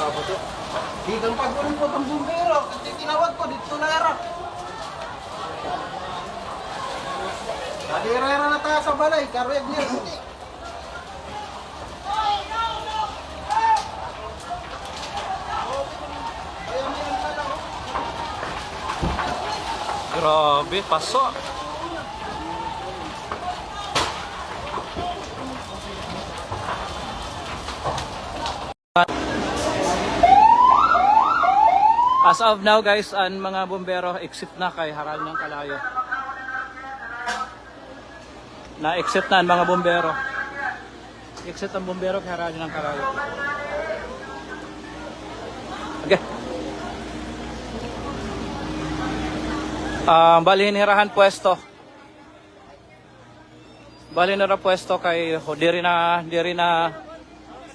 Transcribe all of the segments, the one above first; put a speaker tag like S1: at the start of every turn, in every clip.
S1: Kang pagulong po itong bumbero. Kasi tinawag ko dito na era. Kadira-era na tayo sa balay. Karweg niya.
S2: Grabe, paso. Of now guys, ang mga bombero exit na kay Haral ng Kalayo. Na-exit na ang mga bombero. Exit ang bombero kay Haral ng Kalayo. Okay. Ah, bali hinirahan pwesto. Bali pwesto kay ho, diri na diri na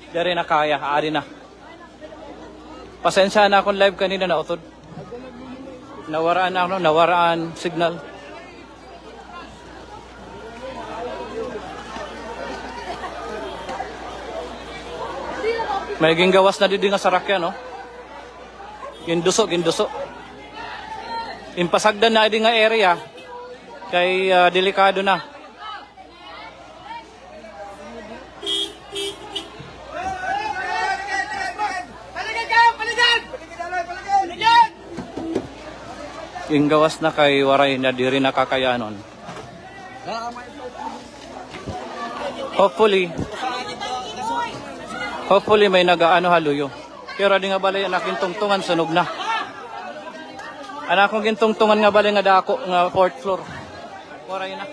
S2: diri na kaya, ari na. Pasensya na akong live kanina na utod. Nawaraan ako, nawaraan signal. May gingawas na didi nga sarakyan, no? Ginduso, ginduso. Impasagdan na di nga area kay ah, delikado na. Yung gawas na kay Waray na diri nakakayanon. Hopefully, hopefully may nagaano haluyo. Pero di nga balay anak tungtungan sunog na. Anak kong gintungtungan nga balay nga dako nga fourth floor. Waray na.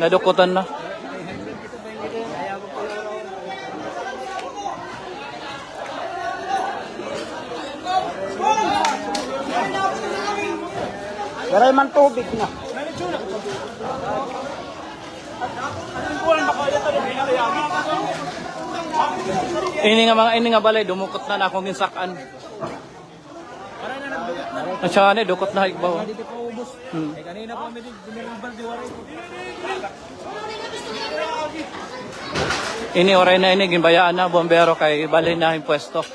S2: Nadukutan na.
S1: Garay man tubig na.
S2: Ini nga mga ini nga balay dumukot na na akong ginsakan. At saka ni dukot na igbaw. Hmm.
S1: Kanina pa kami diniribal di waray.
S2: Ini oray na ini ginbayaan na bombero kay balay na yung pwesto.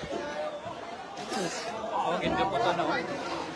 S2: Oh, gindukotan na.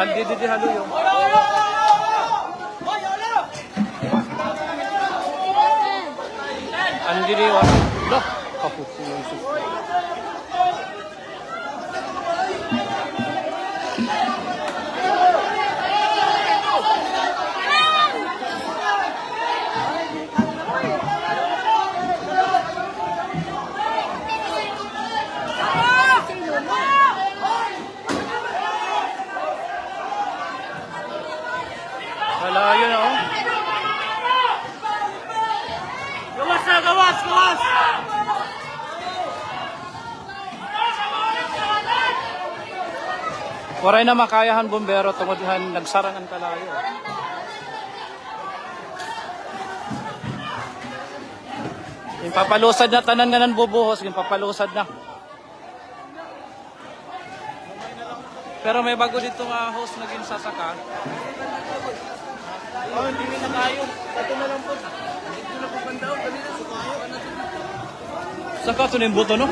S2: oh. Andi di di haluyo. Andi di wa. Loh, kapupuso. Malayo na oh.
S1: Gawas na, gawas, gawas!
S2: Waray na makayahan bombero tungod han nagsarangan kalayo. Yung papalusad na tanan nga nan bubuhos, yung papalusad na. Pero may bago dito nga host na ginsasaka.
S1: Oh, hindi na kayo. Ito na lang po. Dito na po bandaw. Kanina sa kayo.
S2: Saka ito na yung buto, no?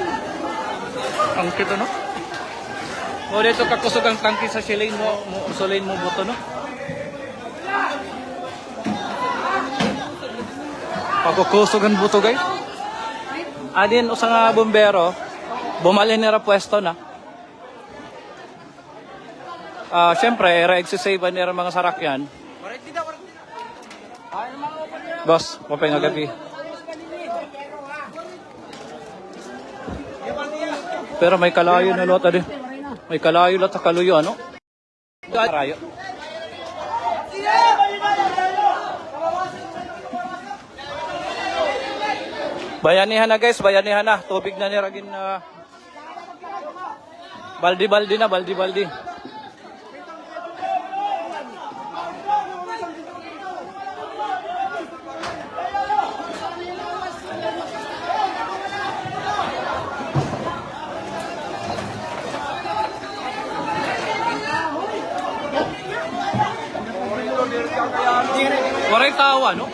S2: Ang kito, no? O dito kakusog ang tangki sa silane mo, mo silane mo buto, no? Pagkukusog ang buto, guys. Adin, usa nga bombero, bumali nira pwesto na. Ah, syempre, ra-exisave nira mga sarakyan. Boss, mapay nga gabi. Pero may kalayo na lot adi. May kalayo lot sa kaluyo ano? Karayo. Bayanihan na guys, bayanihan na. Tubig na niragin na. baldi-baldi na, baldi-baldi. Waray tawa, no?